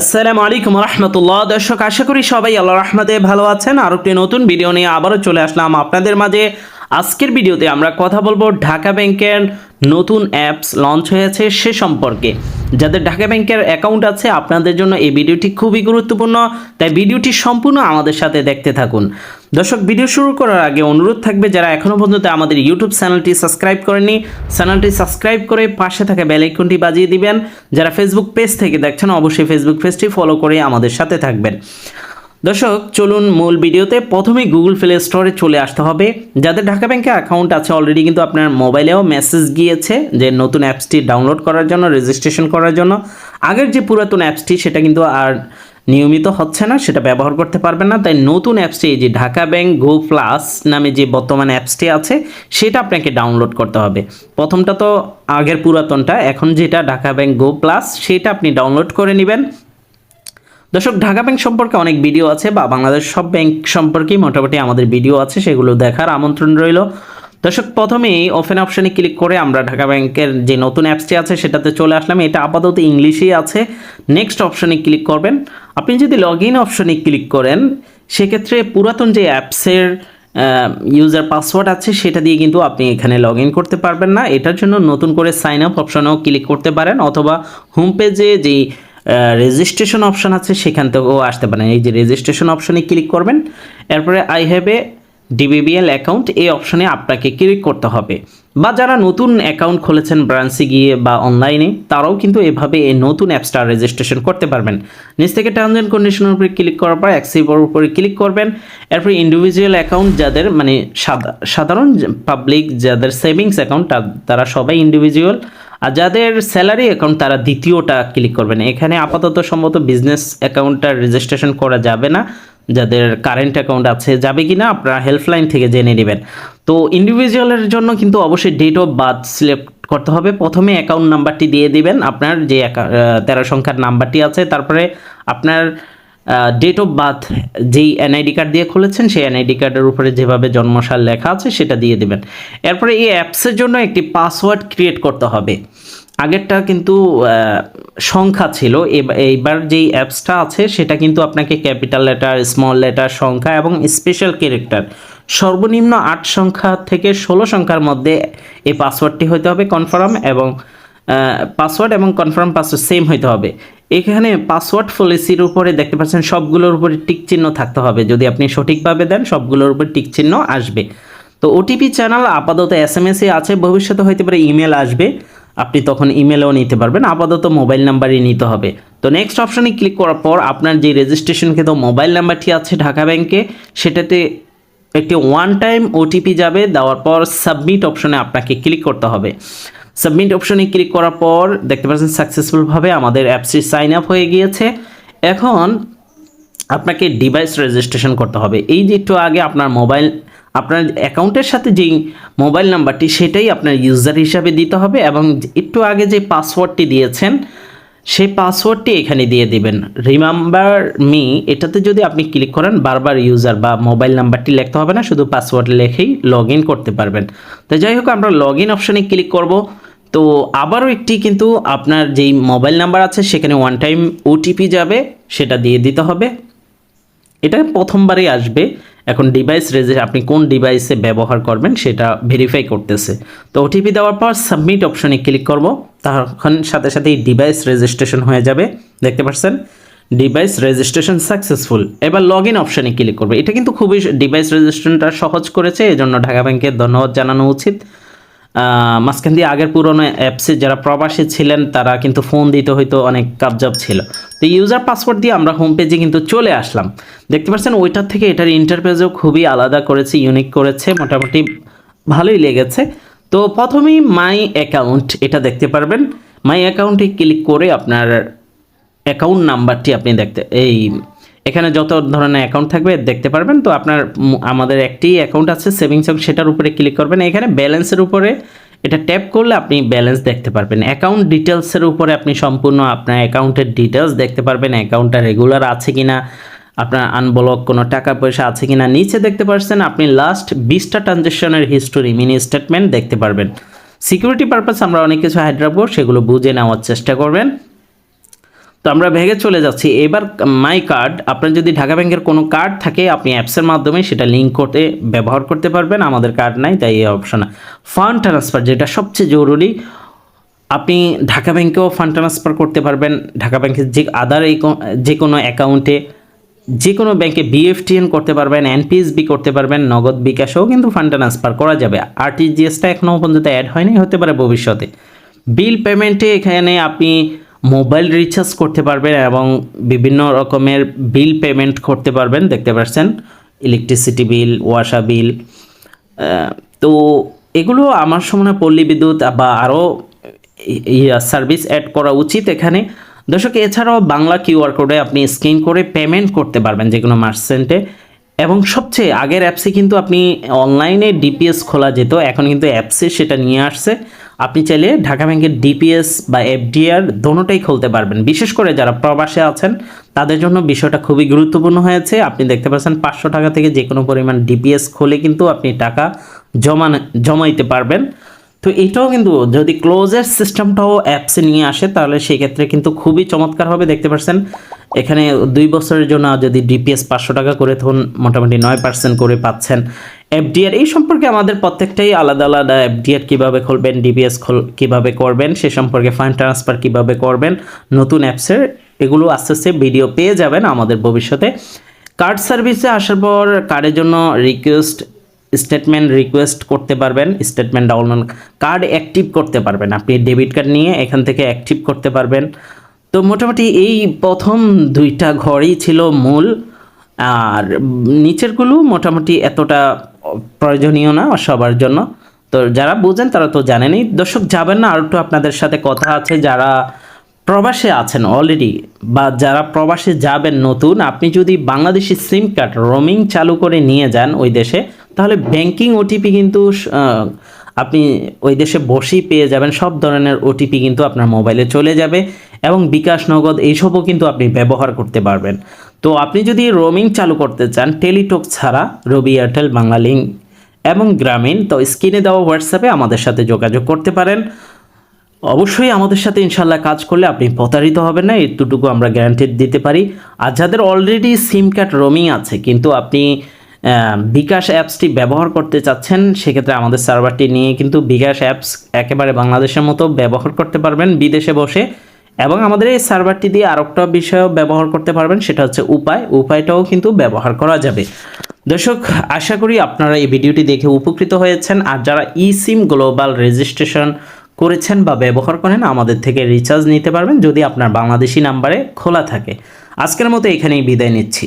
আসসালামু আলাইকুম রহমতুল্লাহ। দর্শক, আশা করি সবাই আল্লাহ রহমতে ভালো আছেন। আর একটি নতুন ভিডিও নিয়ে আবারও চলে আসলাম আপনাদের মাঝে। আজকের ভিডিওতে আমরা কথা বলব ঢাকা ব্যাংকের নতুন অ্যাপস লঞ্চ হয়েছে সে সম্পর্কে। যাদের ঢাকা ব্যাংকের অ্যাকাউন্ট আছে, আপনাদের জন্য এই ভিডিওটি খুবই গুরুত্বপূর্ণ, তাই ভিডিওটি সম্পূর্ণ আমাদের সাথে দেখতে থাকুন। দর্শক, ভিডিও শুরু করার আগে অনুরোধ থাকবে, যারা এখনও পর্যন্ত আমাদের ইউটিউব চ্যানেলটি সাবস্ক্রাইব করেনি চ্যানেলটি সাবস্ক্রাইব করে পাশে থাকা বেল আইকনটি বাজিয়ে দিবেন। যারা ফেসবুক পেজ থেকে দেখছেন, অবশ্যই ফেসবুক পেজটি ফলো করে আমাদের সাথে থাকবেন। দর্শক, চলুন মূল ভিডিওতে প্রথমে গুগল প্লে স্টোরে চলে আসতে হবে। যাদের ঢাকা ব্যাংকে অ্যাকাউন্ট আছে অলরেডি কিন্তু আপনার মোবাইলেও মেসেজ গিয়েছে যে নতুন অ্যাপসটি ডাউনলোড করার জন্য রেজিস্ট্রেশন করার জন্য। আগের যে পুরাতন অ্যাপসটি, সেটা কিন্তু আর নিয়মিত হচ্ছে না, সেটা ব্যবহার করতে পারবেন না। তাই নতুন অ্যাপসটি যে ঢাকা ব্যাংক গো প্লাস নামে যে বর্তমান অ্যাপসটি আছে, সেটা আপনাকে ডাউনলোড করতে হবে। প্রথমটা তো আগের পুরাতনটা, এখন যেটা ঢাকা ব্যাংক গো প্লাস সেটা আপনি ডাউনলোড করে নেবেন। দর্শক, ঢাকা ব্যাংক সম্পর্কে অনেক ভিডিও আছে বা বাংলাদেশ সব ব্যাংক সম্পর্কেই মোটামুটি আমাদের ভিডিও আছে, সেগুলো দেখার আমন্ত্রণ রইল। দর্শক, প্রথমেই ওপেন অপশানে ক্লিক করে আমরা ঢাকা ব্যাংকের যে নতুন অ্যাপসটি আছে সেটাতে চলে আসলাম। এটা আপাতত ইংলিশেই আছে। নেক্সট অপশানে ক্লিক করবেন। আপনি যদি লগ ইন অপশানে ক্লিক করেন, সেক্ষেত্রে পুরাতন যে অ্যাপসের ইউজার পাসওয়ার্ড আছে, সেটা দিয়ে কিন্তু আপনি এখানে লগ করতে পারবেন না। এটার জন্য নতুন করে সাইন আপ অপশনেও ক্লিক করতে পারেন, অথবা হোম পেজে যেই রেজিস্ট্রেশন অপশন আছে, সেখান থেকেও আসতে পারেন। এই যে রেজিস্ট্রেশন অপশনে ক্লিক করবেন, এরপরে I have a DBBL account এই অপশনে আপনাকে ক্লিক করতে হবে। বা যারা নতুন অ্যাকাউন্ট খুলেছেন ব্রাঞ্চে গিয়ে বা অনলাইনে তারাও কিন্তু এভাবে এই নতুন অ্যাপসটা রেজিস্ট্রেশন করতে পারবেন। নিচ থেকে টার্মস অ্যান্ড কন্ডিশনের উপরে ক্লিক করার পর অ্যাক্সিভের উপরে ক্লিক করবেন। এরপর ইন্ডিভিজুয়াল অ্যাকাউন্ট যাদের মানে সাধারণ পাবলিক যাদের সেভিংস অ্যাকাউন্ট তারা সবাই ইন্ডিভিজুয়াল আর যাদের স্যালারি অ্যাকাউন্ট তারা দ্বিতীয়টা ক্লিক করবেন। এখানে আপাতত সম্ভবত বিজনেস অ্যাকাউন্টটা রেজিস্ট্রেশন করা যাবে না। যাদের কারেন্ট অ্যাকাউন্ট আছে, যাবে কি না আপনারা হেল্পলাইন থেকে জেনে নেবেন। তো ইন্ডিভিজুয়ালের জন্য কিন্তু অবশ্যই ডেট অফ বার্থ সিলেক্ট করতে হবে। প্রথমে অ্যাকাউন্ট নাম্বারটি দিয়ে দিবেন। আপনার যে তেরো সংখ্যার নাম্বারটি আছে, তারপরে আপনার ডেট অফ বার্থ যেই এনআইডি কার্ড দিয়ে খুলেছেন, সেই এনআইডি কার্ডের উপরে যেভাবে জন্মসাল লেখা আছে, সেটা দিয়ে দেবেন। এরপরে এই অ্যাপসের জন্য একটি পাসওয়ার্ড ক্রিয়েট করতে হবে। আগেরটা কিন্তু সংখ্যা ছিল। এইবার যেই অ্যাপসটা আছে, সেটা কিন্তু আপনাকে ক্যাপিটাল লেটার স্মল লেটার সংখ্যা এবং স্পেশাল ক্যারেক্টার সর্বনিম্ন আট সংখ্যা থেকে ষোলো সংখ্যার মধ্যে এই পাসওয়ার্ডটি হতে হবে কনফার্ম এবং পাসওয়ার্ড এবং কনফার্ম পাসওয়ার্ড সেম হইতে হবে। এখানে পাসওয়ার্ড পলিসির উপরে দেখতে পাচ্ছেন সবগুলোর উপরে টিক চিহ্ন থাকতে হবে। যদি আপনি সঠিকভাবে দেন, সবগুলোর উপরে টিক চিহ্ন আসবে। তো ওটিপি চ্যানেল আপাতত এস এম এসে আছে, ভবিষ্যতে হইতে পারে ইমেল আসবে। আপনি তখন ইমেলও নিতে পারবেন, আপাতত মোবাইল নাম্বারই নিতে হবে। তো নেক্সট অপশনে ক্লিক করার পর আপনার যে রেজিস্ট্রেশন রেজিস্ট্রেশনকৃত মোবাইল নাম্বারটি আছে ঢাকা ব্যাংকে সেটাতে একটি ওয়ান টাইম ওটিপি যাবে, দেওয়ার পর সাবমিট অপশনে আপনাকে ক্লিক করতে হবে। সাবমিট অপশনে ক্লিক করার পর দেখতে পাচ্ছেন সাকসেসফুলভাবে আমাদের অ্যাপসটি সাইন আপ হয়ে গিয়েছে। এখন আপনাকে ডিভাইস রেজিস্ট্রেশন করতে হবে। এই যে একটু আগে আপনার মোবাইল আপনার অ্যাকাউন্টের সাথে যেই মোবাইল নাম্বারটি সেটাই আপনার ইউজার হিসাবে দিতে হবে এবং একটু আগে যে পাসওয়ার্ডটি দিয়েছেন, সেই পাসওয়ার্ডটি এখানে দিয়ে দিবেন। রিমেম্বার মি এটাতে যদি আপনি ক্লিক করেন, বারবার ইউজার বা মোবাইল নাম্বারটি লিখতে হবে না, শুধু পাসওয়ার্ড লেখেই লগ করতে পারবেন। তো যাই হোক, আমরা লগ ইন অপশানে ক্লিক করব। তো আবারও একটি কিন্তু আপনার যেই মোবাইল নাম্বার আছে, সেখানে ওয়ান টাইম ওটিপি যাবে, সেটা দিয়ে দিতে হবে। এটা প্রথমবারই আসবে। এখন ডিভাইস রেজে আপনি কোন ডিভাইসে ব্যবহার করবেন, সেটা ভেরিফাই করতেছে। তো ওটিপি দেওয়ার পর সাবমিট অপশনে ক্লিক করব। তখন সাথে সাথে ডিভাইস রেজিস্ট্রেশন হয়ে যাবে। দেখতে পাচ্ছেন? ডিভাইস রেজিস্ট্রেশন সাকসেসফুল এবার লগ ইন অপশানে ক্লিক করবে। এটা কিন্তু খুবই ডিভাইস রেজিস্ট্রেশনটা সহজ করেছে, এজন্য ঢাকা ব্যাংকের ধন্যবাদ জানানো উচিত। মাঝখান দিয়ে আগের পুরনো অ্যাপসে যারা প্রবাসী ছিলেন, তারা কিন্তু ফোন দিতে হয়তো অনেক কাবজাব ছিল। তো ইউজার পাসওয়ার্ড দিয়ে আমরা হোম পেজে কিন্তু চলে আসলাম। দেখতে পাচ্ছেন, ওইটার থেকে এটার ইন্টারপেজও খুবই আলাদা করেছে ইউনিক করেছে, মোটামুটি ভালোই লেগেছে। তো প্রথমেই মাই অ্যাকাউন্ট এটা দেখতে পারবেন। মাই অ্যাকাউন্টে ক্লিক করে আপনার অ্যাকাউন্ট নাম্বারটি আপনি দেখতে, এই এখানে যত ধরনের অ্যাকাউন্ট থাকবে দেখতে পারবেন। তো আপনার আমাদের একটি অ্যাকাউন্ট আছে সেভিংস অ্যাকাউন্ট সেটার উপরে ক্লিক করবেন। এখানে ব্যালেন্সের উপরে এটা ট্যাপ করলে আপনি ব্যালেন্স দেখতে পারবেন। অ্যাকাউন্ট ডিটেলসের উপরে আপনি সম্পূর্ণ আপনার অ্যাকাউন্টের ডিটেলস দেখতে পারবেন। অ্যাকাউন্টটা রেগুলার আছে কি না আপনার আনব্লক কোনো টাকা পয়সা আছে কি না নিচে দেখতে পাচ্ছেন আপনি লাস্ট বিশটা ট্রানজ্যাকশনের হিস্টোরি মিনি স্টেটমেন্ট দেখতে পারবেন। সিকিউরিটি পারপাস আমরা অনেক কিছু হাইড রাখব, সেগুলো বুঝে নেওয়ার চেষ্টা করবেন। তো আমরা ভেগে চলে যাচ্ছি। এবার মাই কার্ড আপনার যদি ঢাকা ব্যাংকের কোনো কার্ড থাকে, আপনি অ্যাপসের মাধ্যমে সেটা লিঙ্ক করতে, ব্যবহার করতে পারবেন। আমাদের কার্ড নাই, তাই এই অপশন ফান্ড ট্রান্সফার যেটা সবচেয়ে জরুরি, আপনি ঢাকা ব্যাংকেও ফান্ড ট্রান্সফার করতে পারবেন। ঢাকা ব্যাংকের যে আদার যে কোনো অ্যাকাউন্টে যে কোনো ব্যাংকে বিএফটিএন করতে পারবেন এনপিএসবি করতে পারবেন, নগদ বিকাশেও কিন্তু ফান্ড ট্রান্সফার করা যাবে। আরটিজিএসটা এখনও পর্যন্ত অ্যাড হয়নি, হতে পারে ভবিষ্যতে। বিল পেমেন্টে এখানে আপনি মোবাইল রিচার্জ করতে পারবেন এবং বিভিন্ন রকমের বিল পেমেন্ট করতে পারবেন, দেখতে পাচ্ছেন? ইলেকট্রিসিটি বিল ওয়াসা বিল তো এগুলো আমার সময় পল্লী বিদ্যুৎ বা আরও সার্ভিস অ্যাড করা উচিত এখানে। দর্শক, এছাড়াও বাংলা কিউআর কোডে আপনি স্ক্যান করে পেমেন্ট করতে পারবেন যে কোনো মার্চেন্টে এবং সবচেয়ে আগের অ্যাপসে কিন্তু আপনি অনলাইনে ডিপিএস খোলা যেত, এখন কিন্তু অ্যাপসে সেটা নিয়ে আসছে। আপনি চাইলে ঢাকা ব্যাংকের ডিপিএস বা এফডিআর দোনোটাই খুলতে পারবেন। বিশেষ করে যারা প্রবাসে আছেন, তাদের জন্য বিষয়টা খুবই গুরুত্বপূর্ণ হয়েছে। আপনি দেখতে পাচ্ছেন পাঁচশো টাকা থেকে যে কোনো পরিমাণ ডিপিএস খুলে কিন্তু আপনি টাকা জমা জমাইতে পারবেন। তো এটাও কিন্তু যদি ক্লোজের সিস্টেমটাও অ্যাপসে নিয়ে আসে, তাহলে সেই ক্ষেত্রে কিন্তু খুবই চমৎকার হবে দেখতে পাচ্ছেন এখানে দুই বছরের জন্য যদি ডিপিএস পাঁচশো টাকা করে তখন মোটামুটি নয় পার্সেন্ট করে পাচ্ছেন। এফডিআর এই সম্পর্কে আমাদের প্রত্যেকটাই আলাদা আলাদা এফডিআর কীভাবে খুলবেন ডিপিএস খোল, কীভাবে করবেন, সে সম্পর্কে ফান্ড ট্রান্সফার কীভাবে করবেন, নতুন অ্যাপসের এগুলো আস্তে আস্তে ভিডিও পেয়ে যাবেন আমাদের ভবিষ্যতে। কার্ড সার্ভিসে আসার পর কার্ডের জন্য রিকোয়েস্ট স্টেটমেন্ট রিকোয়েস্ট করতে পারবেন স্টেটমেন্ট ডাউনলোড কার্ড অ্যাক্টিভ করতে পারবেন। আপনি ডেবিট কার্ড নিয়ে এখান থেকে অ্যাক্টিভ করতে পারবেন। তো মোটামুটি এই প্রথম দুইটা ঘরই ছিল মূল। আর নিচেরগুলো মোটামুটি এতটা প্রয়োজনীয় না সবার জন্য। তো যারা বুঝেন তারা তো জানেনই। দর্শক, যাবেন না আর একটু আপনাদের সাথে কথা আছে। যারা প্রবাসে আছেন অলরেডি বা যারা প্রবাসে যাবেন নতুন, আপনি যদি বাংলাদেশি সিম কার্ড রোমিং চালু করে নিয়ে যান ওই দেশে তাহলে ব্যাংকিং ওটিপি কিন্তু আপনি ওই দেশে বসেই পেয়ে যাবেন, সব ধরনের ওটিপি কিন্তু আপনার মোবাইলে চলে যাবে এবং বিকাশ, নগদ এইসবও কিন্তু আপনি ব্যবহার করতে পারবেন। তো আপনি যদি রোমিং চালু করতে চান টেলিটক ছাড়া রবি এয়ারটেল বাংলালিঙ্ক এবং গ্রামীণ তো স্ক্রিনে দেওয়া হোয়াটসঅ্যাপে আমাদের সাথে যোগাযোগ করতে পারেন। অবশ্যই আমাদের সাথে ইনশাল্লাহ কাজ করলে আপনি প্রতারিত হবেন না, এতটুকু আমরা গ্যারান্টি দিতে পারি। আর যাদের অলরেডি সিম কার্ড রোমিং আছে, কিন্তু আপনি বিকাশ অ্যাপসটি ব্যবহার করতে চাচ্ছেন, সেক্ষেত্রে আমাদের সার্ভারটি নিয়ে কিন্তু বিকাশ অ্যাপস একেবারে বাংলাদেশের মতো ব্যবহার করতে পারবেন বিদেশে বসে। এবং আমাদের এই সার্ভারটি দিয়ে আরেকটা বিষয়ও ব্যবহার করতে পারবেন, সেটা হচ্ছে উপায়। উপায়টাও কিন্তু ব্যবহার করা যাবে। দর্শক, আশা করি আপনারা এই ভিডিওটি দেখে উপকৃত হয়েছেন। আর যারা ই সিম গ্লোবাল রেজিস্ট্রেশন করেছেন বা ব্যবহার করেন, আমাদের থেকে রিচার্জ নিতে পারবেন, যদি আপনার বাংলাদেশি নাম্বারে খোলা থাকে। আজকের মতো এখানেই বিদায় নিচ্ছি।